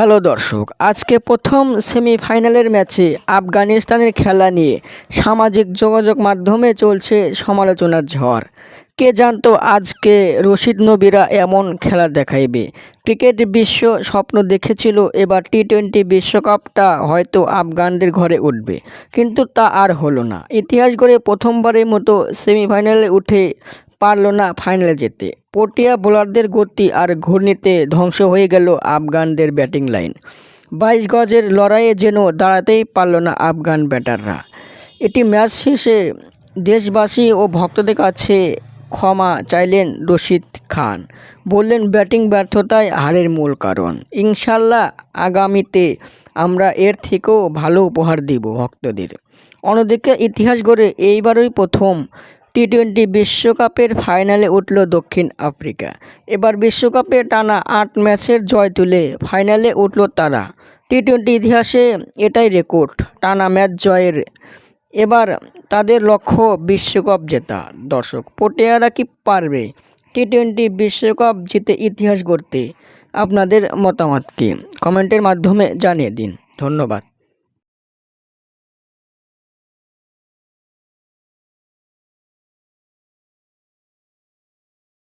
Hello দর্শক, আজকে প্রথম সেমিফাইনালের ম্যাচে আফগানিস্তানের খেলা নিয়ে সামাজিক যোগাযোগ মাধ্যমে চলছে সমালোচনার ঝড়। কে জানতো আজকে রশিদ নবীরা এমন খেলা দেখাইবে? ক্রিকেট বিশ্ব স্বপ্ন দেখেছিল, এবার টি টোয়েন্টি বিশ্বকাপটা হয়তো আফগানদের ঘরে উঠবে। কিন্তু তা আর হলো না। ইতিহাস গড়ে প্রথমবারের মতো সেমিফাইনালে উঠে পারল না ফাইনালে যেতে। পটিয়া বোলারদের গতি আর ঘূর্ণিতে ধ্বংস হয়ে গেল আফগানদের ব্যাটিং লাইন। বাইশ গজের লড়াইয়ে যেন দাঁড়াতেই পারল না আফগান ব্যাটাররা। এটি ম্যাচ শেষে দেশবাসী ও ভক্তদের কাছে ক্ষমা চাইলেন রশিদ খান। বললেন, ব্যাটিং ব্যর্থতাই হারের মূল কারণ। ইনশাল্লাহ আগামীতে আমরা এর থেকেও ভালো উপহার দিব ভক্তদের। অন্যদিকে ইতিহাস গড়ে এইবারই প্রথম টি টোয়েন্টি বিশ্বকাপের ফাইনালে উঠল দক্ষিণ আফ্রিকা। এবার বিশ্বকাপে টানা আট ম্যাচের জয় তুলে ফাইনালে উঠল তারা। টি টোয়েন্টি ইতিহাসে এটাই রেকর্ড, টানা ম্যাচ জয়ের। এবার তাদের লক্ষ্য বিশ্বকাপ জেতা। দর্শক, পটিয়ারা কি পারবে টি টোয়েন্টি বিশ্বকাপ জিতে ইতিহাস গড়তে? আপনাদের মতামতকে কমেন্টের মাধ্যমে জানিয়ে দিন। ধন্যবাদ।